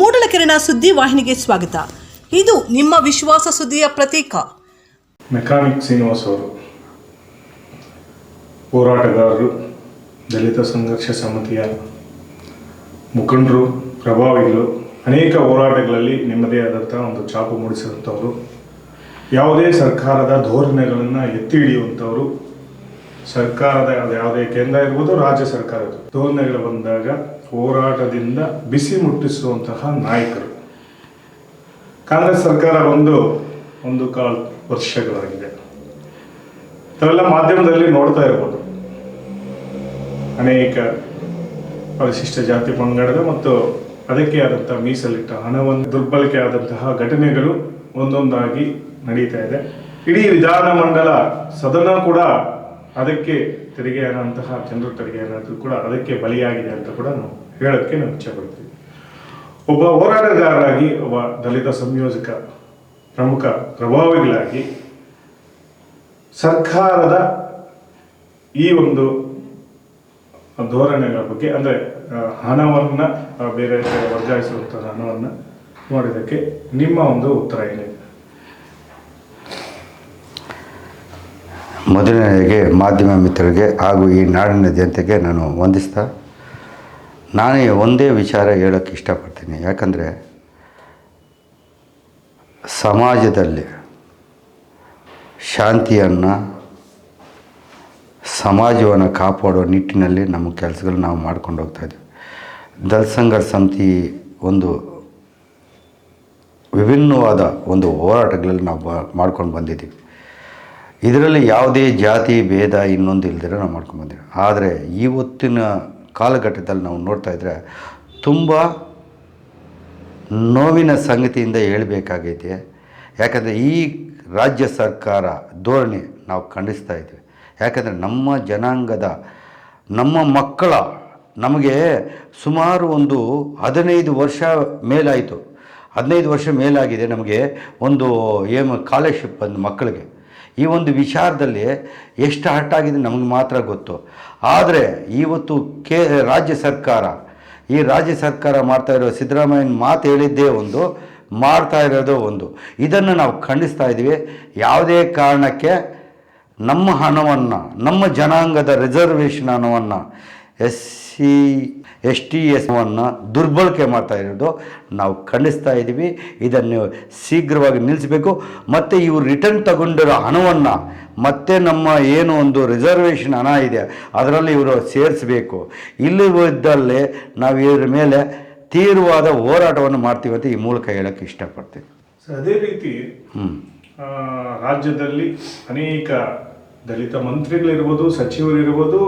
ಮೂಡಲಕೆರೆನ ಸುದ್ದಿ ವಾಹಿನಿಗೆ ಸ್ವಾಗತ. ಇದು ನಿಮ್ಮ ವಿಶ್ವಾಸ ಸುದ್ದಿಯ ಪ್ರತೀಕ. ಮೆಕಾನಿಕ್ ಶ್ರೀನಿವಾಸ್ ಅವರು, ಹೋರಾಟಗಾರರು, ದಲಿತ ಸಂಘರ್ಷ ಸಮಿತಿಯ ಮುಖಂಡರು, ಪ್ರಭಾವಿಗಳು, ಅನೇಕ ಹೋರಾಟಗಳಲ್ಲಿ ನಿಮ್ಮದೇ ಆದಂಥ ಒಂದು ಛಾಪು ಮೂಡಿಸಿದಂಥವರು, ಯಾವುದೇ ಸರ್ಕಾರದ ಧೋರಣೆಗಳನ್ನು ಎತ್ತಿ ಹಿಡಿಯುವಂಥವರು, ಸರ್ಕಾರದ ಯಾವುದೇ ಕೇಂದ್ರ ಇರ್ಬೋದು ರಾಜ್ಯ ಸರ್ಕಾರದ ಧೋರಣೆಗಳು ಬಂದಾಗ ಹೋರಾಟದಿಂದ ಬಿಸಿ ಮುಟ್ಟಿಸುವಂತಹ ನಾಯಕರು. ಕಾಂಗ್ರೆಸ್ ಸರ್ಕಾರ ಬಂದು ಒಂದು ಕಾಲ್ ವರ್ಷಗಳಾಗಿದೆ. ತಾವೆಲ್ಲ ಮಾಧ್ಯಮದಲ್ಲಿ ನೋಡ್ತಾ ಇರ್ಬೋದು. ಅನೇಕ ಪರಿಶಿಷ್ಟ ಜಾತಿ ಪಂಗಡದ ಮತ್ತು ಅದಕ್ಕೆ ಆದಂತಹ ಮೀಸಲಿಟ್ಟ ಹಣವನ್ನು, ದುರ್ಬಳಕೆ ಆದಂತಹ ಘಟನೆಗಳು ಒಂದೊಂದಾಗಿ ನಡೀತಾ ಇದೆ. ಇಡೀ ವಿಧಾನಮಂಡಲ ಸದನ ಕೂಡ ಅದಕ್ಕೆ ತೆರಿಗೆ ಆದಂತಹ ಜನರು ತೆರಿಗೆ ಕೂಡ ಅದಕ್ಕೆ ಬಲಿಯಾಗಿದೆ ಅಂತ ಕೂಡ ನಾವು ಹೇಳೋಕ್ಕೆ ನಾನು ಇಚ್ಛೆ ಪಡ್ತೀನಿ ಒಬ್ಬ ಹೋರಾಟಗಾರರಾಗಿ, ಒಬ್ಬ ದಲಿತ ಸಂಯೋಜಕ, ಪ್ರಮುಖ ಪ್ರಭಾವಿಗಳಾಗಿ ಸರ್ಕಾರದ ಈ ಒಂದು ಧೋರಣೆಗಳ ಬಗ್ಗೆ, ಅಂದರೆ ಹಣವನ್ನು ಬೇರೆ ಕಡೆ ವರ್ಗಾಯಿಸುವಂಥ ಹಣವನ್ನು ನೋಡಿದ್ದಕ್ಕೆ ನಿಮ್ಮ ಒಂದು ಉತ್ತರ ಏನಿದೆ ಮೊದಲನೆಯದಾಗಿ ಮಾಧ್ಯಮ ಮಿತ್ರರಿಗೆ ಹಾಗೂ ಈ ನಾಡಿನ ಜನತೆಗೆ ನಾನು ವಂದಿಸ್ತಾ ನಾನೇ ಒಂದೇ ವಿಚಾರ ಹೇಳೋಕ್ಕೆ ಇಷ್ಟಪಡ್ತೀನಿ. ಯಾಕಂದರೆ ಸಮಾಜದಲ್ಲಿ ಶಾಂತಿಯನ್ನು, ಸಮಾಜವನ್ನು ಕಾಪಾಡೋ ನಿಟ್ಟಿನಲ್ಲಿ ನಮ್ಮ ಕೆಲಸಗಳು ನಾವು ಮಾಡ್ಕೊಂಡು ಹೋಗ್ತಾ ಇದ್ದೀವಿ ದಲಿತ ಸಂಘರ್ಷ ಸಮಿತಿ ಒಂದು ವಿಭಿನ್ನವಾದ ಒಂದು ಹೋರಾಟಗಳಲ್ಲಿ ನಾವು ಬ, ಮಾಡ್ಕೊಂಡು ಬಂದಿದ್ದೀವಿ. ಇದರಲ್ಲಿ ಯಾವುದೇ ಜಾತಿ, ಭೇದ ಇನ್ನೊಂದು ಇಲ್ಲದಿರೋ ನಾವು ಮಾಡ್ಕೊಂಡು ಬಂದಿದ್ದೀವಿ ಆದರೆ ಇವತ್ತಿನ ಕಾಲಘಟ್ಟದಲ್ಲಿ ನಾವು ನೋಡ್ತಾ ಇದ್ದರೆ ತುಂಬ ನೋವಿನ ಸಂಗತಿಯಿಂದ ಹೇಳಬೇಕಾಗೈತೆ. ಯಾಕಂದರೆ ಈ ರಾಜ್ಯ ಸರ್ಕಾರ ಧೋರಣೆ ನಾವು ಖಂಡಿಸ್ತಾ ಇದ್ದೀವಿ ಯಾಕಂದರೆ ನಮ್ಮ ಜನಾಂಗದ, ನಮ್ಮ ಮಕ್ಕಳ ನಮಗೆ ಸುಮಾರು ಒಂದು ಹದಿನೈದು ವರ್ಷ ಮೇಲಾಯಿತು. ಹದಿನೈದು ವರ್ಷ ಮೇಲಾಗಿದೆ ನಮಗೆ ಒಂದು ಏನು ಕಾಲರ್ಶಿಪ್ ಬಂದು ಮಕ್ಕಳಿಗೆ. ಈ ಒಂದು ವಿಚಾರದಲ್ಲಿ ಎಷ್ಟು ಹಟ್ಟಾಗಿದೆ ನಮಗೆ ಮಾತ್ರ ಗೊತ್ತು. ಆದರೆ ಇವತ್ತು ಕೇ, ರಾಜ್ಯ ಸರ್ಕಾರ, ಈ ರಾಜ್ಯ ಸರ್ಕಾರ ಮಾಡ್ತಾ ಇರೋ ಸಿದ್ದರಾಮಯ್ಯನ ಮಾತು ಹೇಳಿದ್ದೇ ಒಂದು, ಮಾಡ್ತಾ ಇರೋದು ಒಂದು. ಇದನ್ನು ನಾವು ಖಂಡಿಸ್ತಾ ಇದ್ದೀವಿ. ಯಾವುದೇ ಕಾರಣಕ್ಕೆ ನಮ್ಮ ಹಣವನ್ನು, ನಮ್ಮ ಜನಾಂಗದ ರಿಸರ್ವೇಷನ್ ಹಣವನ್ನು ಎಸ್ ಸಿ ಎಸ್ ಟಿ ಎಸ್ವನ್ನು ದುರ್ಬಳಕೆ ಮಾಡ್ತಾ ಇರೋದು ನಾವು ಖಂಡಿಸ್ತಾ ಇದ್ದೀವಿ. ಇದನ್ನು ಶೀಘ್ರವಾಗಿ ನಿಲ್ಲಿಸಬೇಕು. ಮತ್ತು ಇವರು ರಿಟರ್ನ್ ತಗೊಂಡಿರೋ ಹಣವನ್ನು ಮತ್ತೆ ನಮ್ಮ ಏನು ಒಂದು ರಿಸರ್ವೇಷನ್ ಹಣ ಇದೆ ಅದರಲ್ಲಿ ಇವರು ಸೇರಿಸಬೇಕು. ಇಲ್ಲಿ ಇದ್ದಲ್ಲೇ ನಾವು ಇದ್ರ ಮೇಲೆ ತೀವ್ರವಾದ ಹೋರಾಟವನ್ನು ಮಾಡ್ತೀವಿ ಅಂತ ಈ ಮೂಲಕ ಹೇಳೋಕ್ಕೆ ಇಷ್ಟಪಡ್ತೀವಿ ಸೊ ಅದೇ ರೀತಿ ರಾಜ್ಯದಲ್ಲಿ ಅನೇಕ ದಲಿತ ಮಂತ್ರಿಗಳಿರ್ಬೋದು ಸಚಿವರಿರ್ಬೋದು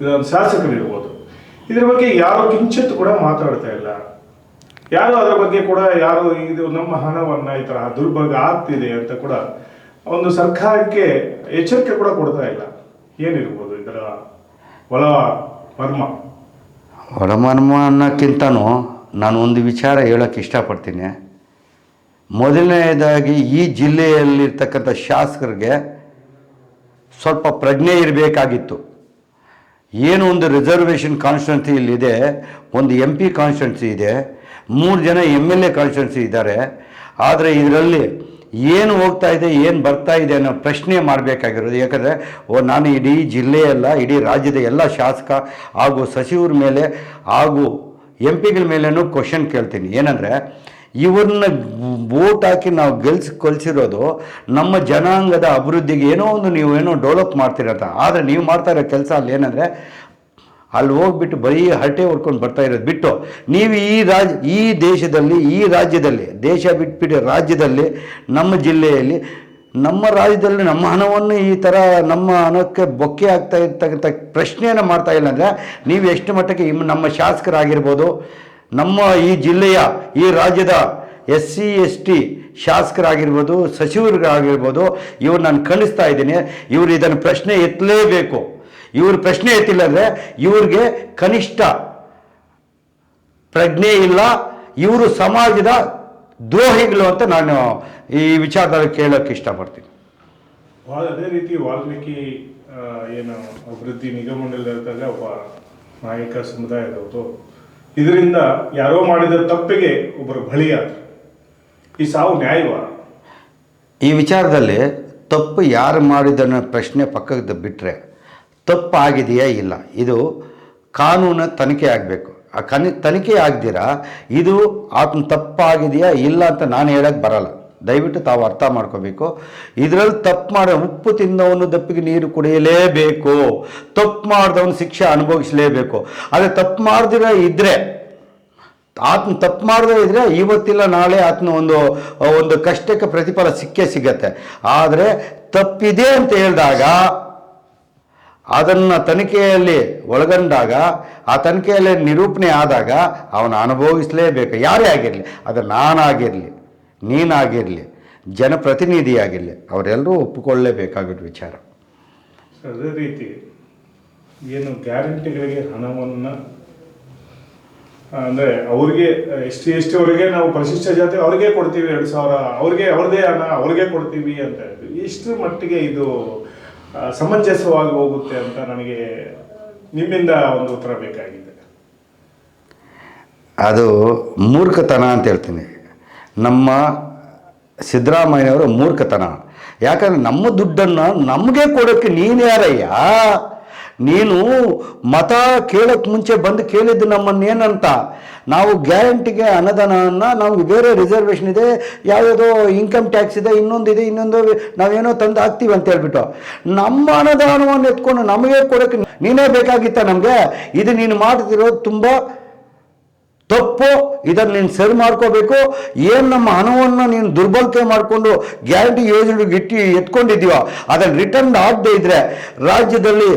ಇದೊಂದು ಶಾಸಕರಿರ್ಬೋದು ಇದರ ಬಗ್ಗೆ ಯಾರು ಕಿಂಚಿತ್ ಕೂಡ ಮಾತಾಡ್ತಾ ಇಲ್ಲ. ಯಾರು ಅದರ ಬಗ್ಗೆ ಕೂಡ ಯಾರು ಇದು ನಮ್ಮ ಹಣವನ್ನ ಈ ಥರ ದುರ್ಭಾಗ ಆಗ್ತಿದೆ ಅಂತ ಕೂಡ ಒಂದು ಸರ್ಕಾರಕ್ಕೆ ಎಚ್ಚರಿಕೆ ಕೂಡ ಕೊಡ್ತಾ ಇಲ್ಲ. ಏನಿರ್ಬೋದು ಇದರ ಒಳ ಮರ್ಮ ಒಳಮರ್ಮ ಅನ್ನೋಕ್ಕಿಂತನೂ ನಾನು ಒಂದು ವಿಚಾರ ಹೇಳೋಕ್ಕೆ ಇಷ್ಟಪಡ್ತೀನಿ. ಮೊದಲನೆಯದಾಗಿ ಈ ಜಿಲ್ಲೆಯಲ್ಲಿರ್ತಕ್ಕಂಥ ಶಾಸಕರಿಗೆ ಸ್ವಲ್ಪ ಪ್ರಜ್ಞೆ ಇರಬೇಕಾಗಿತ್ತು. ಏನು ಒಂದು ರಿಸರ್ವೇಷನ್ ಕಾನ್ಸ್ಟಿಟ್ಯೂನ್ಸಿ ಇಲ್ಲಿದೆ, ಒಂದು ಎಂ ಪಿ ಕಾನ್ಸ್ಟಿಟ್ಯೂನ್ಸಿ ಇದೆ, ಮೂರು ಜನ ಎಂ ಎಲ್ ಎ ಕಾನ್ಸ್ಟಿಟ್ಯೂನ್ಸಿ ಇದ್ದಾರೆ, ಆದರೆ ಇದರಲ್ಲಿ ಏನು ಹೋಗ್ತಾ ಇದೆ, ಏನು ಬರ್ತಾ ಇದೆ ಅನ್ನೋ ಪ್ರಶ್ನೆ ಮಾಡಬೇಕಾಗಿರೋದು. ಯಾಕಂದರೆ, ಓ, ನಾನು ಇಡೀ ಜಿಲ್ಲೆಯಲ್ಲ, ಇಡೀ ರಾಜ್ಯದ ಎಲ್ಲ ಶಾಸಕ ಹಾಗೂ ಸಚಿವರ ಮೇಲೆ ಹಾಗೂ ಎಂ ಪಿಗಳ ಮೇಲೇನೂ ಕ್ವಶನ್ ಕೇಳ್ತೀನಿ. ಏನಂದರೆ ಇವ್ರನ್ನ ವೋಟ್ ಹಾಕಿ ನಾವು ಗೆಲ್ಸಿ ಕೊಲ್ಸಿರೋದು ನಮ್ಮ ಜನಾಂಗದ ಅಭಿವೃದ್ಧಿಗೆ ಏನೋ ಒಂದು ನೀವು ಏನೋ ಡೆವಲಪ್ ಮಾಡ್ತೀರಂತ ಆದರೆ ನೀವು ಮಾಡ್ತಾ ಇರೋ ಕೆಲಸ ಅಲ್ಲಿ ಏನಂದರೆ ಅಲ್ಲಿ ಹೋಗ್ಬಿಟ್ಟು ಬರೀ ಹರಟೆ ಹೊಡ್ಕೊಂಡು ಬರ್ತಾ ಇರೋದು ಬಿಟ್ಟು. ನೀವು ಈ ರಾಜ್, ಈ ದೇಶದಲ್ಲಿ, ಈ ರಾಜ್ಯದಲ್ಲಿ, ದೇಶ ಬಿಟ್ಬಿಟ್ಟು ರಾಜ್ಯದಲ್ಲಿ, ನಮ್ಮ ಜಿಲ್ಲೆಯಲ್ಲಿ, ನಮ್ಮ ರಾಜ್ಯದಲ್ಲಿ ನಮ್ಮ ಹಣವನ್ನು ಈ ಥರ ನಮ್ಮ ಹಣಕ್ಕೆ ಬೊಕ್ಕೆ ಆಗ್ತಾ ಇರ್ತಕ್ಕಂಥ ಪ್ರಶ್ನೆಯನ್ನು ಮಾಡ್ತಾ ಇಲ್ಲ ಅಂದರೆ ನೀವು ಎಷ್ಟು ಮಟ್ಟಕ್ಕೆ ನಮ್ಮ ಶಾಸಕರಾಗಿರ್ಬೋದು ನಮ್ಮ ಈ ಜಿಲ್ಲೆಯ, ಈ ರಾಜ್ಯದ ಎಸ್ ಸಿ ಎಸ್ ಟಿ ಶಾಸಕರಾಗಿರ್ಬೋದು ಸಚಿವರಾಗಿರ್ಬೋದು ಇವ್ರು ನಾನು ಕಳಿಸ್ತಾ ಇದ್ದೀನಿ. ಇವರು ಇದನ್ನು ಪ್ರಶ್ನೆ ಎತ್ತಲೇಬೇಕು. ಇವ್ರ ಪ್ರಶ್ನೆ ಎತ್ತಿಲ್ಲ ಅಂದರೆ ಇವ್ರಿಗೆ ಕನಿಷ್ಠ ಪ್ರಜ್ಞೆ ಇಲ್ಲ. ಇವರು ಸಮಾಜದ ದ್ರೋಹಿಗಳು ಅಂತ ನಾನು ಈ ವಿಚಾರದಲ್ಲಿ ಕೇಳೋಕ್ಕೆ ಇಷ್ಟಪಡ್ತೀನಿ. ಅದೇ ರೀತಿ ವಾಲ್ಮೀಕಿ ಏನು ಅಭಿವೃದ್ಧಿ ನಿಗಮ ಮಂಡಳಿದಾಗ ಒಬ್ಬ ನಾಯಕ ಸಮುದಾಯದವರು. ಇದರಿಂದ ಯಾರೋ ಮಾಡಿದ ತಪ್ಪಿಗೆ ಒಬ್ಬರು ಬಲಿಯಾದರು ಈ ಸಾವು ನ್ಯಾಯವ? ಈ ವಿಚಾರದಲ್ಲಿ ತಪ್ಪು ಯಾರು ಮಾಡಿದನ್ನೋ ಪ್ರಶ್ನೆ ಪಕ್ಕದ ಬಿಟ್ಟರೆ ತಪ್ಪು ಆಗಿದೆಯಾ ಇಲ್ಲ? ಇದು ಕಾನೂನ ತನಿಖೆ ಆಗಬೇಕು. ಆ ಕನಿ, ತನಿಖೆ ಆಗದಿರ? ಇದು ಆತನ ತಪ್ಪಾಗಿದೆಯಾ ಇಲ್ಲ ಅಂತ ನಾನು ಹೇಳಕ್ಕೆ ಬರಲ್ಲ. ದಯವಿಟ್ಟು ತಾವು ಅರ್ಥ ಮಾಡ್ಕೋಬೇಕು. ಇದರಲ್ಲಿ ತಪ್ಪು ಮಾಡೋ ಉಪ್ಪು ತಿಂದವನು ದಪ್ಪಿಗೆ ನೀರು ಕುಡಿಯಲೇಬೇಕು. ತಪ್ಪು ಮಾಡಿದವನು ಶಿಕ್ಷೆ ಅನುಭವಿಸಲೇಬೇಕು. ಆದರೆ ತಪ್ಪು ಮಾಡ್ದಿರ ಇದ್ದರೆ ಆತನ ತಪ್ಪು ಮಾಡದೇ ಇದ್ರೆ ಇವತ್ತಿಲ್ಲ, ನಾಳೆ ಆತನ ಒಂದು ಒಂದು ಕಷ್ಟಕ್ಕೆ ಪ್ರತಿಫಲ ಸಿಕ್ಕೇ ಸಿಗತ್ತೆ. ಆದರೆ ತಪ್ಪಿದೆ ಅಂತ ಹೇಳಿದಾಗ, ಅದನ್ನು ತನಿಖೆಯಲ್ಲಿ ಒಳಗೊಂಡಾಗ, ಆ ತನಿಖೆಯಲ್ಲಿ ನಿರೂಪಣೆ ಆದಾಗ ಅವನು ಅನುಭವಿಸಲೇಬೇಕು. ಯಾರೇ ಆಗಿರಲಿ ಅದು ನಾನಾಗಿರಲಿ. ನೀನಾಗಿರಲಿ ಜನಪ್ರತಿನಿಧಿಯಾಗಿರಲಿ ಅವರೆಲ್ಲರೂ ಒಪ್ಪಿಕೊಳ್ಳಲೇಬೇಕಾಗಿದ್ದ ವಿಚಾರ. ಅದೇ ರೀತಿ ಏನು ಗ್ಯಾರಂಟಿಗಳಿಗೆ ಹಣವನ್ನು ಅಂದರೆ ಅವ್ರಿಗೆ ಎಷ್ಟು ಟಿ ಎಸ್ ಟಿ ಅವರಿಗೆ ನಾವು ಪರಿಶಿಷ್ಟ ಜಾತಿ ಅವ್ರಿಗೆ ಕೊಡ್ತೀವಿ ಎರಡು ಸಾವಿರ ಅವ್ರಿಗೆ ಅವ್ರದೇ ಹಣ ಅವ್ರಿಗೆ ಕೊಡ್ತೀವಿ ಅಂತ ಹೇಳ್ತೀವಿ ಎಷ್ಟು ಮಟ್ಟಿಗೆ ಇದು ಸಮಂಜಸವಾಗಿ ಹೋಗುತ್ತೆ ಅಂತ ನನಗೆ ನಿಮ್ಮಿಂದ ಒಂದು ಉತ್ತರ ಬೇಕಾಗಿದೆ. ಅದು ಮೂರ್ಖತನ ಅಂತ ಹೇಳ್ತೀನಿ. ನಮ್ಮ ಸಿದ್ದರಾಮಯ್ಯನವರ ಮೂರ್ಖತನ. ಯಾಕಂದರೆ ನಮ್ಮ ದುಡ್ಡನ್ನು ನಮಗೆ ಕೊಡೋಕ್ಕೆ ನೀನು ಯಾರಯ್ಯ? ನೀನು ಮತ ಕೇಳೋಕ್ಕೆ ಮುಂಚೆ ಬಂದು ಕೇಳಿದ್ದು ನಮ್ಮನ್ನೇನಂತ ನಾವು ಗ್ಯಾರಂಟಿಗೆ ಅನುದಾನವನ್ನು, ನಮ್ಗೆ ಬೇರೆ ರಿಸರ್ವೇಷನ್ ಇದೆ, ಯಾವ್ಯಾವುದೋ ಇನ್ಕಮ್ ಟ್ಯಾಕ್ಸ್ ಇದೆ, ಇನ್ನೊಂದು ಇದೆ, ಇನ್ನೊಂದು ನಾವೇನೋ ತಂದು ಹಾಕ್ತೀವಿ ಅಂತ ಹೇಳ್ಬಿಟ್ಟು. ನಮ್ಮ ಅನುದಾನವನ್ನು ಎತ್ಕೊಂಡು ನಮಗೆ ಕೊಡೋಕ್ಕೆ ನೀನೇ ಬೇಕಾಗಿತ್ತ ನಮಗೆ? ಇದು ನೀನು ಮಾಡ್ತಿರೋದು ತುಂಬ ತಪ್ಪು, ಇದನ್ನು ನೀನು ಸರಿ ಮಾಡ್ಕೋಬೇಕು. ಏನು ನಮ್ಮ ಹಣವನ್ನು ನೀನು ದುರ್ಬಲತೆ ಮಾಡಿಕೊಂಡು ಗ್ಯಾರಂಟಿ ಯೋಜನೆಗೆ ಇಟ್ಟು ಎತ್ಕೊಂಡಿದ್ದೀವೋ ಅದನ್ನು ರಿಟರ್ನ್ ಆಗದೆ ಇದ್ದರೆ ರಾಜ್ಯದಲ್ಲಿ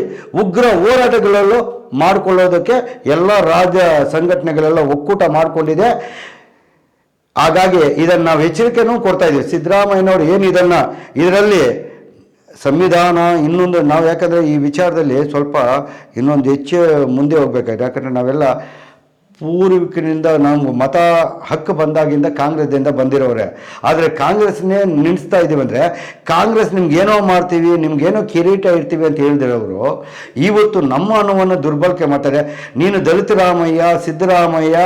ಉಗ್ರ ಹೋರಾಟಗಳಲ್ಲೂ ಮಾಡಿಕೊಳ್ಳೋದಕ್ಕೆ ಎಲ್ಲ ರಾಜ್ಯ ಸಂಘಟನೆಗಳೆಲ್ಲ ಒಕ್ಕೂಟ ಮಾಡಿಕೊಂಡಿದೆ. ಹಾಗಾಗಿ ಇದನ್ನು ನಾವು ಎಚ್ಚರಿಕೆನೂ ಕೊಡ್ತಾ ಇದ್ದೀವಿ. ಸಿದ್ದರಾಮಯ್ಯನವರು ಏನು ಇದನ್ನು, ಇದರಲ್ಲಿ ಸಂವಿಧಾನ ಇನ್ನೊಂದು, ನಾವು ಯಾಕಂದರೆ ಈ ವಿಚಾರದಲ್ಲಿ ಸ್ವಲ್ಪ ಇನ್ನೊಂದು ಹೆಚ್ಚು ಮುಂದೆ ಹೋಗ್ಬೇಕಾಗಿದೆ ಯಾಕಂದರೆ ನಾವೆಲ್ಲ ಪೂರ್ವಿಕನಿಂದ ನಾವು ಮತ ಹಕ್ಕು ಬಂದಾಗಿಂದ ಕಾಂಗ್ರೆಸ್ದಿಂದ ಬಂದಿರೋರೆ. ಆದರೆ ಕಾಂಗ್ರೆಸ್ನೇ ನಿಲ್ಲಿಸ್ತಾ ಇದ್ದೀವಿ ಅಂದರೆ ಕಾಂಗ್ರೆಸ್ ನಿಮ್ಗೇನೋ ಮಾಡ್ತೀವಿ ನಿಮ್ಗೇನೋ ಕಿರೀಟ ಇರ್ತೀವಿ ಅಂತ ಹೇಳಿದಿರೋರು ಇವತ್ತು ನಮ್ಮ ಹಣವನ್ನು ದುರ್ಬಳಕೆ ಮಾಡ್ತಾರೆ. ನೀನು ದಲಿತ ರಾಮಯ್ಯ ಸಿದ್ದರಾಮಯ್ಯ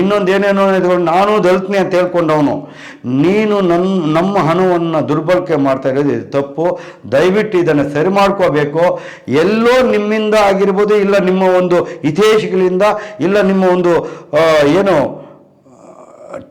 ಇನ್ನೊಂದೇನೇನೋ ಇದ್ಕೊಂಡು ನಾನು ದಲಿತನೇ ಅಂತ ಹೇಳ್ಕೊಂಡವನು. ನೀನು ನನ್ನ ನಮ್ಮ ಹಣವನ್ನು ದುರ್ಬಳಕೆ ಮಾಡ್ತಾ ಇರೋದು ಇದು ತಪ್ಪು. ದಯವಿಟ್ಟು ಇದನ್ನು ಸರಿ ಮಾಡ್ಕೋಬೇಕು. ಎಲ್ಲೋ ನಿಮ್ಮಿಂದ ಆಗಿರ್ಬೋದು, ಇಲ್ಲ ನಿಮ್ಮ ಒಂದು ಹಿತೈಷಿಗಳಿಂದ, ಇಲ್ಲ ನಿಮ್ಮ ಒಂದು ಏನು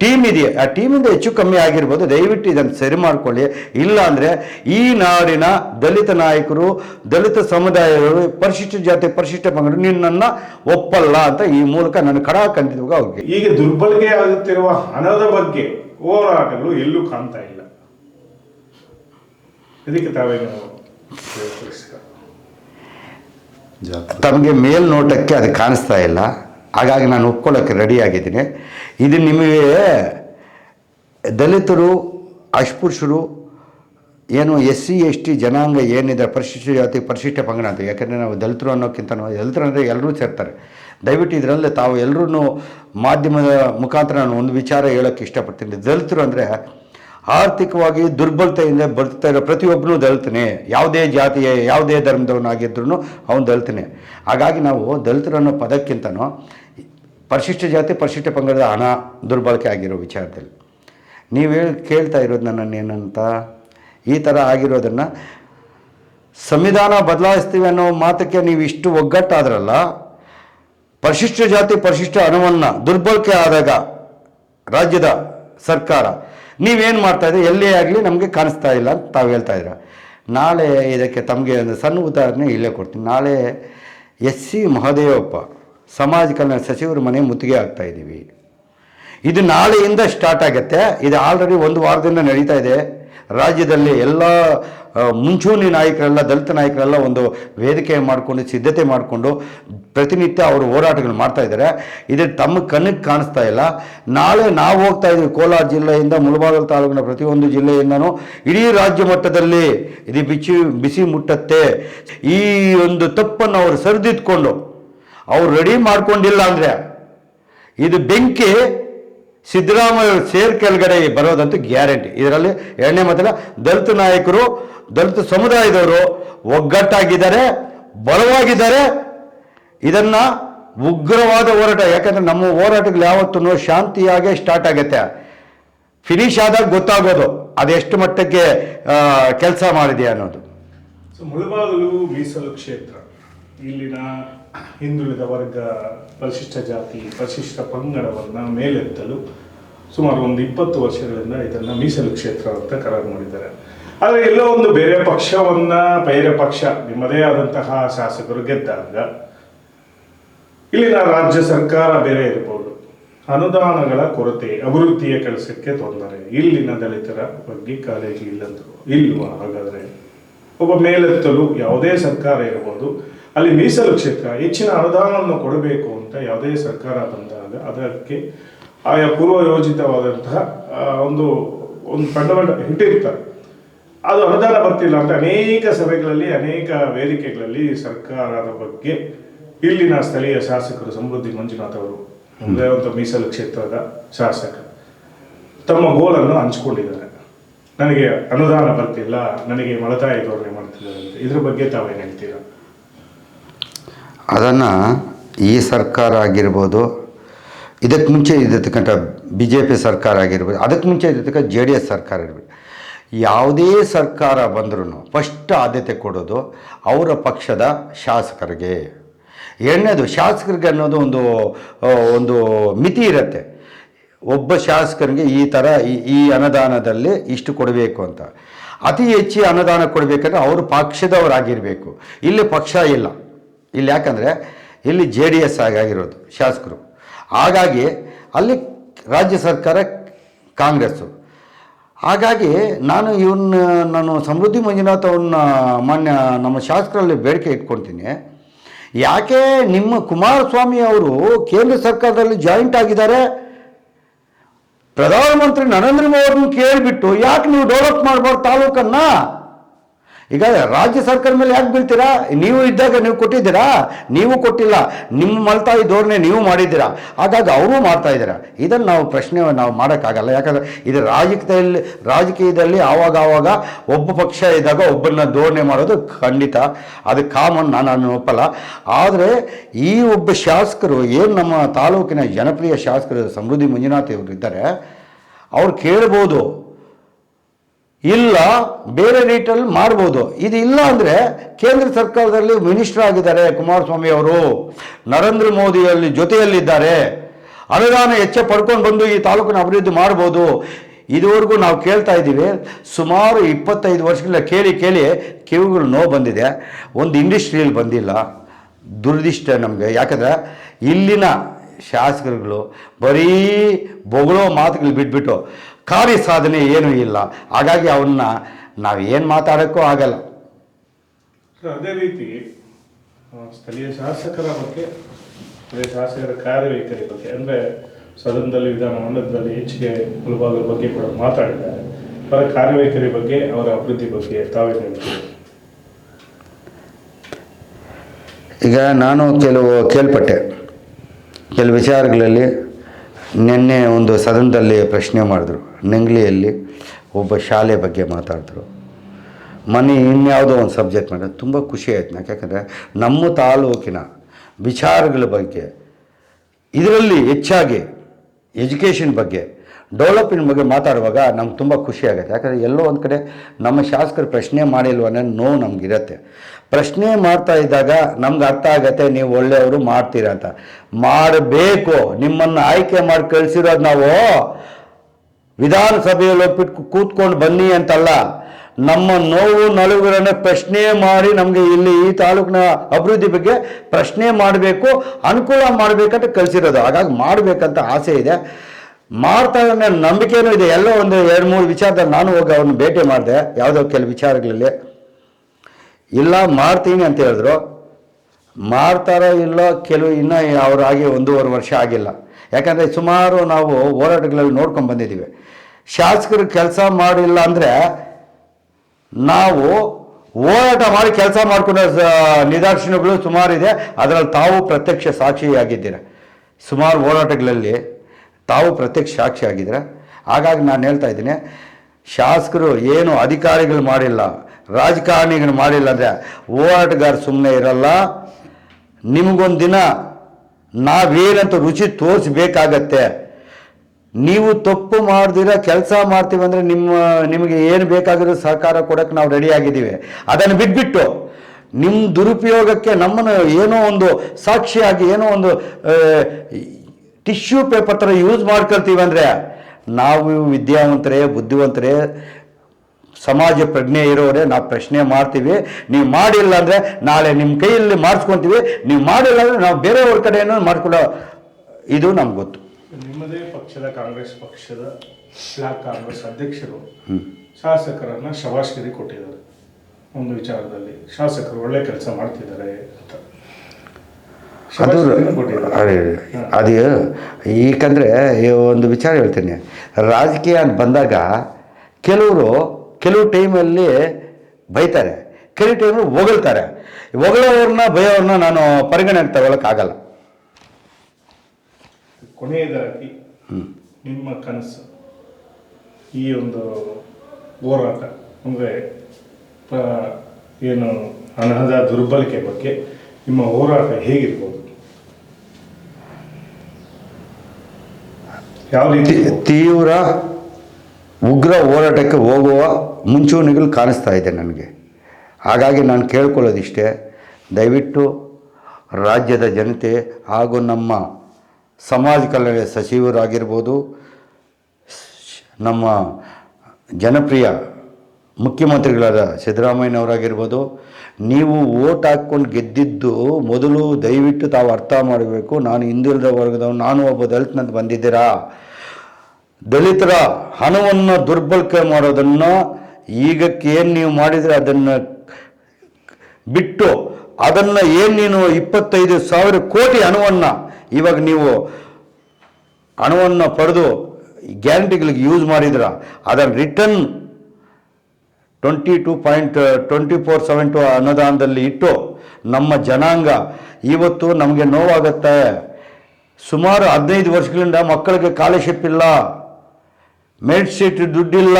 ಟೀಮ್ ಇದೆಯಾ? ಆ ಟೀಮಿಂದ ಹೆಚ್ಚು ಕಮ್ಮಿ ಆಗಿರ್ಬೋದು. ದಯವಿಟ್ಟು ಇದನ್ನು ಸರಿ ಮಾಡಿಕೊಳ್ಳಿ. ಇಲ್ಲ ಅಂದರೆ ಈ ನಾಡಿನ ದಲಿತ ನಾಯಕರು ದಲಿತ ಸಮುದಾಯಗಳು ಪರಿಶಿಷ್ಟ ಜಾತಿ ಪರಿಶಿಷ್ಟ ಪಂಗಡ ನಿನ್ನನ್ನು ಒಪ್ಪಲ್ಲ ಅಂತ ಈ ಮೂಲಕ ನಾನು ಕಂಡಿದ್ವಾಗ ಅವ್ರಿಗೆ. ಈಗ ದುರ್ಬಳಕೆ ಆಗುತ್ತಿರುವ ಹಣದ ಬಗ್ಗೆ ಹೋರಾಟಗಳು ಎಲ್ಲೂ ಕಾಣ್ತಾ ಇಲ್ಲ. ಇದಕ್ಕೆ ತಾವೇನು ತಿಳಿಸ್ತೀರಾ? ತಮಗೆ ಮೇಲ್ನೋಟಕ್ಕೆ ಅದು ಕಾಣಿಸ್ತಾ ಇಲ್ಲ. ಹಾಗಾಗಿ ನಾನು ಒಪ್ಕೊಳ್ಳೋಕ್ಕೆ ರೆಡಿಯಾಗಿದ್ದೀನಿ ಇದು ನಿಮಗೆ ದಲಿತರು ಅಸ್ಪೃಶ್ಯರು ಏನು ಎಸ್ ಸಿ ಎಸ್ ಟಿ ಜನಾಂಗ ಏನಿದೆ, ಪರಿಶಿಷ್ಟ ಜಾತಿ, ಪರಿಶಿಷ್ಟ ಪಂಗಡ ಅಂತ, ಯಾಕೆಂದರೆ ನಾವು ದಲಿತರು ಅನ್ನೋಕ್ಕಿಂತ ದಲಿತರು ಅಂದರೆ ಎಲ್ಲರೂ ಸೇರ್ತಾರೆ. ದಯವಿಟ್ಟು ಇದರಲ್ಲಿ ತಾವು ಎಲ್ಲರೂ ಮಾಧ್ಯಮದ ಮುಖಾಂತರ ನಾನು ಒಂದು ವಿಚಾರ ಹೇಳೋಕ್ಕೆ ಇಷ್ಟಪಡ್ತೀನಿ. ದಲಿತರು ಅಂದರೆ ಆರ್ಥಿಕವಾಗಿ ದುರ್ಬಲತೆಯಿಂದ ಬರ್ತಾ ಇರೋ ಪ್ರತಿಯೊಬ್ಬನೂ ದಲಿತನೇ. ಯಾವುದೇ ಜಾತಿಯ, ಯಾವುದೇ ಧರ್ಮದವನಾಗಿದ್ರೂ ಅವನು ದಲಿತನೇ. ಹಾಗಾಗಿ ನಾವು ದಲಿತರನ್ನೋ ಪದಕ್ಕಿಂತನೂ ಪರಿಶಿಷ್ಟ ಜಾತಿ, ಪರಿಶಿಷ್ಟ ಪಂಗಡದ ಹಣ ದುರ್ಬಳಕೆ ಆಗಿರೋ ವಿಚಾರದಲ್ಲಿ. ನೀವು ಹೇಳಿ, ಕೇಳ್ತಾ ಇರೋದು ನನ್ನನ್ನು ಏನಂತ? ಈ ಥರ ಆಗಿರೋದನ್ನು ಸಂವಿಧಾನ ಬದಲಾಯಿಸ್ತೀವಿ ಅನ್ನೋ ಮಾತಕ್ಕೆ ನೀವು ಇಷ್ಟು ಒಗ್ಗಟ್ಟಾದ್ರಲ್ಲ, ಪರಿಶಿಷ್ಟ ಜಾತಿ, ಪರಿಶಿಷ್ಟ ಹಣವನ್ನು ದುರ್ಬಳಕೆ ಆದಾಗ ರಾಜ್ಯದ ಸರ್ಕಾರ ನೀವೇನು ಮಾಡ್ತಾ ಇದ್ದೀರಿ? ಎಲ್ಲೇ ಆಗಲಿ ನಮಗೆ ಕಾಣಿಸ್ತಾ ಇಲ್ಲ ಅಂತ ತಾವು ಹೇಳ್ತಾ ಇದ್ದೀರ? ನಾಳೆ ಇದಕ್ಕೆ ತಮಗೆ ಒಂದು ಸಣ್ಣ ಉದಾಹರಣೆ ಇಲ್ಲೇ ಕೊಡ್ತೀನಿ. ನಾಳೆ ಎಸ್ ಸಿ ಮಹದೇವಪ್ಪ, ಸಮಾಜ ಕಲ್ಯಾಣ ಸಚಿವರ ಮನೆ ಮುತ್ತಿಗೆ ಆಗ್ತಾ ಇದ್ದೀವಿ. ಇದು ನಾಳೆಯಿಂದ ಸ್ಟಾರ್ಟ್ ಆಗುತ್ತೆ. ಇದು ಆಲ್ರೆಡಿ ಒಂದು ವಾರದಿಂದ ನಡೀತಾ ಇದೆ. ರಾಜ್ಯದಲ್ಲಿ ಎಲ್ಲ ಮುಂಚೂಣಿ ನಾಯಕರೆಲ್ಲ, ದಲಿತ ನಾಯಕರೆಲ್ಲ ಒಂದು ವೇದಿಕೆ ಮಾಡಿಕೊಂಡು, ಸಿದ್ಧತೆ ಮಾಡಿಕೊಂಡು ಪ್ರತಿನಿತ್ಯ ಅವರು ಹೋರಾಟಗಳು ಮಾಡ್ತಾ ಇದ್ದಾರೆ. ಇದು ತಮ್ಮ ಕಣ್ಣಿಗೆ ಕಾಣಿಸ್ತಾ ಇಲ್ಲ. ನಾಳೆ ನಾವು ಹೋಗ್ತಾ ಇದ್ದೀವಿ. ಕೋಲಾರ ಜಿಲ್ಲೆಯಿಂದ ಮುಳಬಾಗಲ್ ತಾಲೂಕಿನ ಪ್ರತಿಯೊಂದು ಜಿಲ್ಲೆಯಿಂದನೂ ಇಡೀ ರಾಜ್ಯ ಮಟ್ಟದಲ್ಲಿ ಇದು ಬಿಸಿ ಬಿಸಿ ಮುಟ್ಟತ್ತೆ. ಈ ಒಂದು ತಪ್ಪನ್ನು ಅವರು ಸರಿದಿಟ್ಕೊಂಡು ಅವ್ರು ರೆಡಿ ಮಾಡ್ಕೊಂಡಿಲ್ಲ ಅಂದರೆ, ಇದು ಬೆಂಕಿ ಸಿದ್ದರಾಮಯ್ಯ ಸೇರ್ ಕೆಳಗಡೆ ಬರೋದಂತೂ ಗ್ಯಾರಂಟಿ. ಇದರಲ್ಲಿ ಎರಡನೇ ಮಾತಲ್ಲ, ದಲಿತ ನಾಯಕರು, ದಲಿತ ಸಮುದಾಯದವರು ಒಗ್ಗಟ್ಟಾಗಿದ್ದಾರೆ, ಬಲವಾಗಿದ್ದಾರೆ. ಇದನ್ನು ಉಗ್ರವಾದ ಹೋರಾಟ, ಯಾಕಂದ್ರೆ ನಮ್ಮ ಹೋರಾಟಗಳು ಯಾವತ್ತೂ ಶಾಂತಿಯಾಗೇ ಸ್ಟಾರ್ಟ್ ಆಗುತ್ತೆ. ಫಿನಿಶ್ ಆದಾಗ ಗೊತ್ತಾಗೋದು ಅದೆಷ್ಟು ಮಟ್ಟಕ್ಕೆ ಕೆಲಸ ಮಾಡಿದೆ ಅನ್ನೋದು. ಮುಳಬಾಗಲು ಮೀಸಲು ಕ್ಷೇತ್ರ. ಇಲ್ಲಿನ ಹಿಂದುಳಿದ ವರ್ಗ ಪರಿಶಿಷ್ಟ ಜಾತಿ, ಪರಿಶಿಷ್ಟ ಪಂಗಡವನ್ನ ಮೇಲೆತ್ತಲು ಸುಮಾರು ಒಂದು ಇಪ್ಪತ್ತು ವರ್ಷಗಳಿಂದ ಇದನ್ನ ಮೀಸಲು ಕ್ಷೇತ್ರ ಅಂತ ಕರಾರು ಮಾಡಿದ್ದಾರೆ. ಆದರೆ ಎಲ್ಲೋ ಒಂದು ಬೇರೆ ಪಕ್ಷವನ್ನ, ಬೇರೆ ಪಕ್ಷ, ನಿಮ್ಮದೇ ಆದಂತಹ ಶಾಸಕರು ಗೆದ್ದಾಗ ಇಲ್ಲಿನ ರಾಜ್ಯ ಸರ್ಕಾರ ಬೇರೆ ಇರ್ಬೋದು. ಅನುದಾನಗಳ ಕೊರತೆ, ಅಭಿವೃದ್ಧಿಯ ಕೆಲಸಕ್ಕೆ ತೊಂದರೆ. ಇಲ್ಲಿನ ದಲಿತರ ಬಗ್ಗೆ ಕಾಳಜಿ ಇಲ್ಲಂದ್ರು, ಇಲ್ವಾ? ಹಾಗಾದ್ರೆ ಒಬ್ಬ ಮೇಲೆತ್ತಲು ಯಾವುದೇ ಸರ್ಕಾರ ಇರಬಹುದು ಅಲ್ಲಿ ಮೀಸಲು ಕ್ಷೇತ್ರ ಹೆಚ್ಚಿನ ಅನುದಾನವನ್ನು ಕೊಡಬೇಕು ಅಂತ ಯಾವುದೇ ಸರ್ಕಾರ ಬಂದಾಗ ಅದಕ್ಕೆ ಆಯಾ ಪೂರ್ವ ಯೋಜಿತವಾದಂತಹ ಆ, ಒಂದು ಒಂದು ಫಂಡಮೆಂಟ್ ಇಟ್ಟಿರ್ತಾರೆ. ಅದು ಅನುದಾನ ಬರ್ತಿಲ್ಲ ಅಂತ ಅನೇಕ ಸಭೆಗಳಲ್ಲಿ ಅನೇಕ ವೇದಿಕೆಗಳಲ್ಲಿ ಸರ್ಕಾರದ ಬಗ್ಗೆ ಇಲ್ಲಿನ ಸ್ಥಳೀಯ ಶಾಸಕರು ಸಮೃದ್ಧಿ ಮಂಜುನಾಥ್ ಅವರು ಒಂದು ಮೀಸಲು ಕ್ಷೇತ್ರದ ಶಾಸಕ ತಮ್ಮ ಗೋಲನ್ನು ಹಂಚ್ಕೊಂಡಿದ್ದಾರೆ. ನನಗೆ ಅನುದಾನ ಬರ್ತಿಲ್ಲ ನನಗೆ ಮಳತಾಯಿ ಧೋರಣೆ ಮಾಡ್ತಿದ್ದಾರೆ ಅಂತ. ಇದ್ರ ಬಗ್ಗೆ ತಾವೇನು ಹೇಳ್ತೀರಾ? ಅದನ್ನು ಈ ಸರ್ಕಾರ ಆಗಿರ್ಬೋದು ಇದಕ್ಕೆ ಮುಂಚೆ ಇದ್ದಿರ್ತಕ್ಕಂಥ ಬಿ ಜೆ ಪಿ ಸರ್ಕಾರ ಆಗಿರ್ಬೋದು ಅದಕ್ಕೆ ಮುಂಚೆ ಇದ್ದಿರ್ತಕ್ಕ ಜೆ ಡಿ ಎಸ್ ಸರ್ಕಾರ ಇರ್ಬೋದು ಯಾವುದೇ ಸರ್ಕಾರ ಬಂದರೂ ಫಸ್ಟ್ ಆದ್ಯತೆ ಕೊಡೋದು ಅವರ ಪಕ್ಷದ ಶಾಸಕರಿಗೆ. ಎರಡನೇದು ಶಾಸಕರಿಗೆ ಅನ್ನೋದು ಒಂದು ಒಂದು ಮಿತಿ ಇರುತ್ತೆ. ಒಬ್ಬ ಶಾಸಕರಿಗೆ ಈ ಥರ ಈ- ಈ ಅನುದಾನದಲ್ಲಿ ಇಷ್ಟು ಕೊಡಬೇಕು ಅಂತ. ಅತಿ ಹೆಚ್ಚು ಅನುದಾನ ಕೊಡಬೇಕಂದ್ರೆ ಅವರು ಪಕ್ಷದವರಾಗಿರಬೇಕು. ಇಲ್ಲಿ ಪಕ್ಷ ಇಲ್ಲ. ಇಲ್ಲಿ ಯಾಕಂದರೆ ಇಲ್ಲಿ ಜೆ ಡಿ ಎಸ್ ಆಗಿರೋದು ಶಾಸಕರು. ಹಾಗಾಗಿ ಅಲ್ಲಿ ರಾಜ್ಯ ಸರ್ಕಾರ ಕಾಂಗ್ರೆಸ್ಸು. ಹಾಗಾಗಿ ನಾನು ಇವನ್ನ ನಾನು ಸಮೃದ್ಧಿ ಮಂಜುನಾಥ್ ಅವ್ರನ್ನ ಮಾನ್ಯ ನಮ್ಮ ಶಾಸಕರಲ್ಲಿ ಬೇಡಿಕೆ ಇಟ್ಕೊಳ್ತೀನಿ ಯಾಕೆ ನಿಮ್ಮ ಕುಮಾರಸ್ವಾಮಿ ಅವರು ಕೇಂದ್ರ ಸರ್ಕಾರದಲ್ಲಿ ಜಾಯಿಂಟ್ ಆಗಿದ್ದಾರೆ? ಪ್ರಧಾನಮಂತ್ರಿ ನರೇಂದ್ರ ಮೋದಿ ಅವ್ರನ್ನ ಕೇಳಿಬಿಟ್ಟು ಯಾಕೆ ನೀವು ಡೆವಲಪ್ ಮಾಡಬಾರ್ದು ತಾಲೂಕನ್ನ? ಈಗ ರಾಜ್ಯ ಸರ್ಕಾರ ಮೇಲೆ ಯಾಕೆ ಬೀಳ್ತೀರಾ? ನೀವು ಇದ್ದಾಗ ನೀವು ಕೊಟ್ಟಿದ್ದೀರಾ? ನೀವು ಕೊಟ್ಟಿಲ್ಲ. ನಿಮ್ಮ ಮಲ್ತಾಯಿ ಧೋರಣೆ ನೀವು ಮಾಡಿದ್ದೀರಾ? ಹಾಗಾಗಿ ಅವರು ಮಾಡ್ತಾ ಇದ್ದೀರಾ. ಇದನ್ನು ನಾವು ಪ್ರಶ್ನೆ ನಾವು ಮಾಡೋಕ್ಕಾಗಲ್ಲ. ಯಾಕಂದರೆ ಇದು ರಾಜಕೀಯದಲ್ಲಿ ರಾಜಕೀಯದಲ್ಲಿ ಆವಾಗ ಆವಾಗ ಒಬ್ಬ ಪಕ್ಷ ಇದ್ದಾಗ ಒಬ್ಬರನ್ನ ಧೋರಣೆ ಮಾಡೋದು ಖಂಡಿತ. ಅದು ಕಾಮನ್ ನಾನು ಒಪ್ಪಲ್ಲ. ಆದರೆ ಈ ಒಬ್ಬ ಶಾಸಕರು, ಏನು ನಮ್ಮ ತಾಲೂಕಿನ ಜನಪ್ರಿಯ ಶಾಸಕರು ಸಮೃದ್ಧಿ ಮಂಜುನಾಥ್ ಇವರು ಇದ್ದಾರೆ, ಅವ್ರು ಕೇಳ್ಬೋದು. ಇಲ್ಲ, ಬೇರೆ ರೀತಿಯಲ್ಲಿ ಮಾಡ್ಬೋದು. ಇದು ಇಲ್ಲ ಅಂದರೆ ಕೇಂದ್ರ ಸರ್ಕಾರದಲ್ಲಿ ಮಿನಿಸ್ಟರ್ ಆಗಿದ್ದಾರೆ ಕುಮಾರಸ್ವಾಮಿ ಅವರು. ನರೇಂದ್ರ ಮೋದಿಯಲ್ಲಿ ಜೊತೆಯಲ್ಲಿದ್ದಾರೆ. ಅನುದಾನ ಹೆಚ್ಚ ಪಡ್ಕೊಂಡು ಬಂದು ಈ ತಾಲೂಕಿನ ಅಭಿವೃದ್ಧಿ ಮಾಡ್ಬೋದು. ಇದುವರೆಗೂ ನಾವು ಕೇಳ್ತಾ ಇದ್ದೀವಿ, ಸುಮಾರು ಇಪ್ಪತ್ತೈದು ವರ್ಷಗಳ ಕೇಳಿ ಕೇಳಿ ಕಿವಿಗಳು ನೋವು ಬಂದಿದೆ. ಒಂದು ಇಂಡಸ್ಟ್ರಿಯಲ್ಲಿ ಬಂದಿಲ್ಲ. ದುರದಿಷ್ಟ ನಮಗೆ. ಯಾಕಂದರೆ ಇಲ್ಲಿನ ಶಾಸಕರುಗಳು ಬರೀ ಬೊಗಳೋ ಮಾತುಗಳು ಬಿಟ್ಬಿಟ್ಟು ಕಾರ್ಯ ಸಾಧನೆ ಏನೂ ಇಲ್ಲ. ಹಾಗಾಗಿ ಅವನ್ನ ನಾವು ಏನು ಮಾತಾಡೋಕ್ಕೂ ಆಗಲ್ಲ. ಸೊ ಅದೇ ರೀತಿ ಸ್ಥಳೀಯ ಶಾಸಕರ ಬಗ್ಗೆ ಸ್ಥಳೀಯ ಶಾಸಕರ ಕಾರ್ಯವೈಖರಿ ಬಗ್ಗೆ ಅಂದರೆ ಸದನದಲ್ಲಿ ವಿಧಾನಮಂಡಲದಲ್ಲಿ ಹೆಚ್ಚಿಗೆ ಮುಳುಬಾಗಲ ಬಗ್ಗೆ ಕೂಡ ಮಾತಾಡಿದ್ದಾರೆ. ಅವರ ಕಾರ್ಯವೈಖರಿ ಬಗ್ಗೆ ಅವರ ಅಭಿವೃದ್ಧಿ ಬಗ್ಗೆ ತಾವೇ ಈಗ ನಾನು ಕೆಲವು ಕೇಳ್ಪಟ್ಟೆ. ಕೆಲವು ವಿಚಾರಗಳಲ್ಲಿ ನಿನ್ನೆ ಒಂದು ಸದನದಲ್ಲಿ ಪ್ರಶ್ನೆ ಮಾಡಿದ್ರು. ನೆಂಗ್ಲಿಯಲ್ಲಿ ಒಬ್ಬ ಶಾಲೆ ಬಗ್ಗೆ ಮಾತಾಡಿದ್ರು. ಮನೆ ಇನ್ಯಾವುದೋ ಒಂದು ಸಬ್ಜೆಕ್ಟ್ ಮಾಡಿದ್ರು. ತುಂಬ ಖುಷಿ ಆಯ್ತು ನಾ ಯಾಕಂದರೆ ನಮ್ಮ ತಾಲೂಕಿನ ವಿಚಾರಗಳ ಬಗ್ಗೆ, ಇದರಲ್ಲಿ ಹೆಚ್ಚಾಗಿ ಎಜುಕೇಷನ್ ಬಗ್ಗೆ ಡೆವಲಪಿಂಗ್ ಬಗ್ಗೆ ಮಾತಾಡುವಾಗ ನಮ್ಗೆ ತುಂಬ ಖುಷಿ ಆಗುತ್ತೆ. ಯಾಕಂದರೆ ಎಲ್ಲೋ ಒಂದು ಕಡೆ ನಮ್ಮ ಶಾಸಕರು ಪ್ರಶ್ನೆ ಮಾಡಿಲ್ವ ಅನ್ನೋ ನೋವು ನಮಗಿರುತ್ತೆ. ಪ್ರಶ್ನೆ ಮಾಡ್ತಾ ಇದ್ದಾಗ ನಮ್ಗೆ ಅರ್ಥ ಆಗತ್ತೆ, ನೀವು ಒಳ್ಳೆಯವರು ಮಾಡ್ತೀರಾ ಅಂತ. ಮಾಡಬೇಕು. ನಿಮ್ಮನ್ನು ಆಯ್ಕೆ ಮಾಡಿ ಕಳಿಸಿರೋದು ನಾವು ವಿಧಾನಸಭೆಯಲ್ಲಿ ಒಪ್ಪಿಟ್ಟು ಕೂತ್ಕೊಂಡು ಬನ್ನಿ ಅಂತಲ್ಲ. ನಮ್ಮ ನೋವು ನಲುಗರನ್ನು ಪ್ರಶ್ನೆ ಮಾಡಿ ನಮಗೆ ಇಲ್ಲಿ ಈ ತಾಲೂಕಿನ ಅಭಿವೃದ್ಧಿ ಬಗ್ಗೆ ಪ್ರಶ್ನೆ ಮಾಡಬೇಕು, ಅನುಕೂಲ ಮಾಡಬೇಕಂತ ಕಳಿಸಿರೋದು. ಹಾಗಾಗಿ ಮಾಡಬೇಕಂತ ಆಸೆ ಇದೆ. ಮಾಡ್ತಾ ಅನ್ನೋ ನಂಬಿಕೆನೂ ಇದೆ. ಎಲ್ಲೋ ಒಂದು ಎರಡು ಮೂರು ವಿಚಾರದಲ್ಲಿ ನಾನು ಹೋಗಿ ಅವ್ರನ್ನ ಭೇಟಿ ಮಾಡಿದೆ. ಯಾವುದೋ ಕೆಲವು ವಿಚಾರಗಳಲ್ಲಿ. ಇಲ್ಲ ಮಾಡ್ತೀನಿ ಅಂತ ಹೇಳಿದ್ರು. ಮಾಡ್ತಾರೋ ಇಲ್ಲೋ ಕೆಲವು ಇನ್ನೂ ಅವರಾಗಿ ಒಂದೂವರೆ ವರ್ಷ ಆಗಿಲ್ಲ. ಯಾಕಂದರೆ ಸುಮಾರು ನಾವು ಹೋರಾಟಗಳಲ್ಲಿ ನೋಡ್ಕೊಂಡು ಬಂದಿದ್ದೀವಿ. ಶಾಸಕರು ಕೆಲಸ ಮಾಡಿಲ್ಲ ಅಂದರೆ ನಾವು ಹೋರಾಟ ಮಾಡಿ ಕೆಲಸ ಮಾಡಿಕೊಂಡ ನಿದರ್ಶನಗಳು ಸುಮಾರಿದೆ. ಅದರಲ್ಲಿ ತಾವು ಪ್ರತ್ಯಕ್ಷ ಸಾಕ್ಷಿಯಾಗಿದ್ದೀರ. ಸುಮಾರು ಹೋರಾಟಗಳಲ್ಲಿ ತಾವು ಪ್ರತ್ಯಕ್ಷ ಸಾಕ್ಷಿ ಆಗಿದ್ರೆ ಹಾಗಾಗಿ ನಾನು ಹೇಳ್ತಾ ಇದ್ದೀನಿ, ಶಾಸಕರು ಏನು ಅಧಿಕಾರಿಗಳು ಮಾಡಿಲ್ಲ, ರಾಜಕಾರಣಿಗಳು ಮಾಡಿಲ್ಲ ಅಂದರೆ ಹೋರಾಟಗಾರ ಸುಮ್ಮನೆ ಇರಲ್ಲ. ನಿಮಗೊಂದು ದಿನ ನಾವೇನಂತ ರುಚಿ ತೋರಿಸ್ಬೇಕಾಗತ್ತೆ? ನೀವು ತಪ್ಪು ಮಾಡ್ದಿರ, ಕೆಲಸ ಮಾಡ್ತೀವಿ ಅಂದರೆ ನಿಮ್ಮ, ನಿಮಗೆ ಏನು ಬೇಕಾಗಿರೋ ಸಹಕಾರ ಕೊಡೋಕ್ಕೆ ನಾವು ರೆಡಿಯಾಗಿದ್ದೀವಿ ಅದನ್ನು ಬಿಟ್ಬಿಟ್ಟು ನಿಮ್ಮ ದುರುಪಯೋಗಕ್ಕೆ ನಮ್ಮನ್ನು ಏನೋ ಒಂದು ಸಾಕ್ಷಿಯಾಗಿ, ಏನೋ ಒಂದು ಟಿಶ್ಯೂ ಪೇಪರ್ ಥರ ಯೂಸ್ ಮಾಡ್ಕೊಳ್ತೀವಿ ಅಂದರೆ ನಾವು ವಿದ್ಯಾವಂತರೇ ಬುದ್ಧಿವಂತರೇ ಸಮಾಜ ಪ್ರಜ್ಞೆ ಇರೋರೆ ನಾವು ಪ್ರಶ್ನೆ ಮಾಡ್ತೀವಿ. ನೀವು ಮಾಡಿಲ್ಲ ಅಂದರೆ ನಾಳೆ ನಿಮ್ಮ ಕೈಯಲ್ಲಿ ಮಾಡಿಸ್ಕೊತೀವಿ. ನೀವು ಮಾಡಿಲ್ಲ ಅಂದರೆ ನಾವು ಬೇರೆಯವ್ರ ಏನೋ ಮಾಡ್ಕೊಳ್ಳೋ ಇದು ನಮ್ಗೆ ಗೊತ್ತು. ನಿಮ್ಮದೇ ಪಕ್ಷದ ಕಾಂಗ್ರೆಸ್ ಪಕ್ಷದ ಬ್ಲಾಕ್ ಕಾಂಗ್ರೆಸ್ ಅಧ್ಯಕ್ಷರು ಶಾಸಕರನ್ನು ಶಬಾಷ್ಗಿರಿ ಕೊಟ್ಟಿದ್ದಾರೆ. ಒಂದು ವಿಚಾರದಲ್ಲಿ ಶಾಸಕರು ಒಳ್ಳೆ ಕೆಲಸ ಮಾಡ್ತಿದ್ದಾರೆ ಅಂತ. ಅದು ಅದೇ, ಅದು ಏಕೆಂದರೆ ಒಂದು ವಿಚಾರ ಹೇಳ್ತೀನಿ. ರಾಜಕೀಯ ಅಂತ ಬಂದಾಗ ಕೆಲವರು ಕೆಲವು ಟೈಮಲ್ಲಿ ಬೈತಾರೆ. ಕೆಲವು ಟೈಮಲ್ಲಿ ಹೊಗಳ್ತಾರೆ. ಹೊಗಳೋವ್ರನ್ನ ಬೈಯೋವ್ರನ್ನ ನಾನು ಪರಿಗಣನೆ ತಗೊಳಕ್ಕಾಗಲ್ಲ. ಕೊನೆಯದಾಗಿ ನಿಮ್ಮ ಕನಸು. ಈ ಒಂದು ಹೋರಾಟ. ಅಂದರೆ ಏನು ಹಣದ ದುರ್ಬಳಕೆ ಬಗ್ಗೆ ನಿಮ್ಮ ಹೋರಾಟ ಹೇಗಿರ್ಬೋದು? ಯಾವ ರೀತಿ ತೀವ್ರ ಉಗ್ರ ಹೋರಾಟಕ್ಕೆ ಹೋಗುವ ಮುಂಚೂಣಿಗಳು ಕಾಣಿಸ್ತಾ ಇದೆ ನನಗೆ. ಹಾಗಾಗಿ ನಾನು ಕೇಳ್ಕೊಳ್ಳೋದಿಷ್ಟೇ ದಯವಿಟ್ಟು ರಾಜ್ಯದ ಜನತೆ ಹಾಗೂ ನಮ್ಮ ಸಮಾಜ ಕಲ್ಯಾಣ ಸಚಿವರಾಗಿರ್ಬೋದು ನಮ್ಮ ಜನಪ್ರಿಯ ಮುಖ್ಯಮಂತ್ರಿಗಳಾದ ಸಿದ್ದರಾಮಯ್ಯನವರಾಗಿರ್ಬೋದು ನೀವು ಓಟ್ ಹಾಕ್ಕೊಂಡು ಗೆದ್ದಿದ್ದು ಮೊದಲು ದಯವಿಟ್ಟು ತಾವು ಅರ್ಥ ಮಾಡಬೇಕು. ನಾನು ಹಿಂದುಳಿದ ವರ್ಗದವನು ನಾನು ಒಬ್ಬ ದಲಿತನಂತ ಬಂದಿದ್ದೀರಾ? ದಲಿತರ ಹಣವನ್ನು ದುರ್ಬಳಕೆ ಮಾಡೋದನ್ನು ಈಗಕ್ಕೆ ಏನು ನೀವು ಮಾಡಿದರೆ ಅದನ್ನು ಬಿಟ್ಟು ಅದನ್ನು ಏನು ನೀನು ಇಪ್ಪತ್ತೈದು ಸಾವಿರ ಕೋಟಿ ಹಣವನ್ನು ಇವಾಗ ನೀವು ಹಣವನ್ನು ಪಡೆದು ಗ್ಯಾರಂಟಿಗಳಿಗೆ ಯೂಸ್ ಮಾಡಿದ್ರ ಅದನ್ನು return twenty two point twenty four seven two ಅನುದಾನದಲ್ಲಿ ಇಟ್ಟು ನಮ್ಮ ಜನಾಂಗ ಇವತ್ತು ನಮಗೆ ನೋವಾಗುತ್ತೆ. ಸುಮಾರು ಹದಿನೈದು ವರ್ಷಗಳಿಂದ ಮಕ್ಕಳಿಗೆ ಸ್ಕಾಲರ್ಶಿಪ್ ಇಲ್ಲ. ಮೆರಿಟ್ ಶೀಟ್ ದುಡ್ಡಿಲ್ಲ.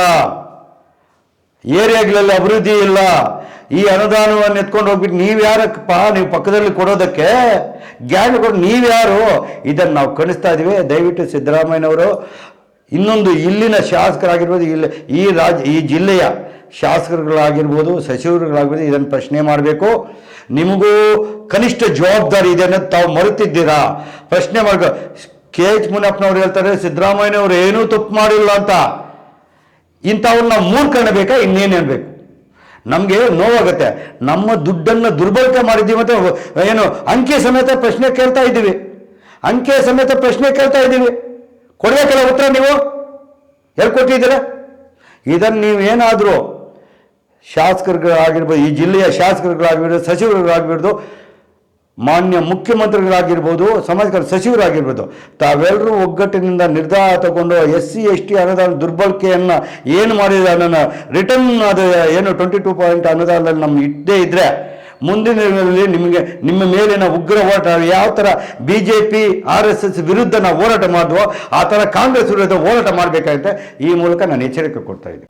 ಏರಿಯಾಗಳಲ್ಲಿ ಅಭಿವೃದ್ಧಿ ಇಲ್ಲ. ಈ ಅನುದಾನವನ್ನು ಎತ್ಕೊಂಡು ಹೋಗ್ಬಿಟ್ಟು ನೀವು ಯಾರಪ್ಪ ನೀವು ಪಕ್ಕದಲ್ಲಿ ಕೊಡೋದಕ್ಕೆ ಗ್ಯಾನ್ ಕೊಡು ನೀವ್ಯಾರು ಇದನ್ನು ನಾವು ಕಣಿಸ್ತಾ ಇದ್ದೀವಿ. ದಯವಿಟ್ಟು ಸಿದ್ದರಾಮಯ್ಯನವರು ಇನ್ನೊಂದು ಇಲ್ಲಿನ ಶಾಸಕರಾಗಿರ್ಬೋದು. ಇಲ್ಲಿ ಈ ರಾಜ್ಯ ಈ ಜಿಲ್ಲೆಯ ಶಾಸಕರುಗಳಾಗಿರ್ಬೋದು, ಸಚಿವರುಗಳಾಗಿರ್ಬೋದು, ಇದನ್ನು ಪ್ರಶ್ನೆ ಮಾಡಬೇಕು. ನಿಮಗೂ ಕನಿಷ್ಠ ಜವಾಬ್ದಾರಿ ಇದೆ ಅನ್ನೋದು ತಾವು ಮರೆತಿದ್ದೀರಾ? ಪ್ರಶ್ನೆ ಮಾಡ್ಕೊ ಕೆ ಎಚ್ ಮುನಪ್ಪನವ್ರು ಹೇಳ್ತಾರೆ, ಸಿದ್ದರಾಮಯ್ಯನವರು ಏನೂ ತಪ್ಪು ಮಾಡಿಲ್ಲ ಅಂತ. ಇಂಥವ್ರನ್ನ ಮೂರ್ಖಣ್ಣ ಬೇಕಾ ಇನ್ನೇನು ಹೇಳಬೇಕು ನಮಗೆ ನೋವಾಗುತ್ತೆ. ನಮ್ಮ ದುಡ್ಡನ್ನು ದುರ್ಬಳಕೆ ಮಾಡಿದ್ದೀವಿ ಮತ್ತು ಏನು, ಅಂಕೆ ಸಮೇತ ಪ್ರಶ್ನೆ ಕೇಳ್ತಾ ಇದ್ದೀವಿ. ಅಂಕೆ ಸಮೇತ ಪ್ರಶ್ನೆ ಕೇಳ್ತಾ ಇದ್ದೀವಿ. ಕೊಡಬೇಕಲ್ಲ ಉತ್ತರ ನೀವು? ಎಲ್ಲಿ ಕೊಟ್ಟಿದ್ದೀರ ಇದನ್ನು ನೀವೇನಾದರೂ ಶಾಸಕರುಗಳಾಗಿರ್ಬೋದು ಈ ಜಿಲ್ಲೆಯ ಶಾಸಕರುಗಳಾಗಿರ್ಬೋದು, ಸಚಿವರುಗಳಾಗಿರ್ಬೋದು, ಮಾನ್ಯ ಮುಖ್ಯಮಂತ್ರಿಗಳಾಗಿರ್ಬೋದು ಸಮಾಜ ಸಚಿವರಾಗಿರ್ಬೋದು, ತಾವೆಲ್ಲರೂ ಒಗ್ಗಟ್ಟಿನಿಂದ ನಿರ್ಧಾರ ತಗೊಂಡು ಎಸ್ ಸಿ ಎಸ್ ಟಿ ಅನುದಾನ ದುರ್ಬಳಕೆಯನ್ನು ಏನು ಮಾಡಿದೆ ಅನ್ನೋ ರಿಟರ್ನ್ ಅದು ಏನು ಟ್ವೆಂಟಿ ಟೂ ಪಾಯಿಂಟ್ ಅನುದಾನದಲ್ಲಿ ನಮ್ಗೆ ಇಟ್ಟೇ ಇದ್ದರೆ ಮುಂದಿನ ದಿನಗಳಲ್ಲಿ ನಿಮಗೆ, ನಿಮ್ಮ ಮೇಲಿನ ಉಗ್ರ ಹೋರಾಟ ಯಾವ ಥರ B J P R S S ವಿರುದ್ಧ ನಾವು ಹೋರಾಟ ಮಾಡಿದ್ವೋ ಆ ಥರ ಕಾಂಗ್ರೆಸ್ ವಿರುದ್ಧ ಹೋರಾಟ ಮಾಡಬೇಕಾಗುತ್ತೆ. ಈ ಮೂಲಕ ನಾನು ಎಚ್ಚರಿಕೆ ಕೊಡ್ತಾ ಇದ್ದೀನಿ.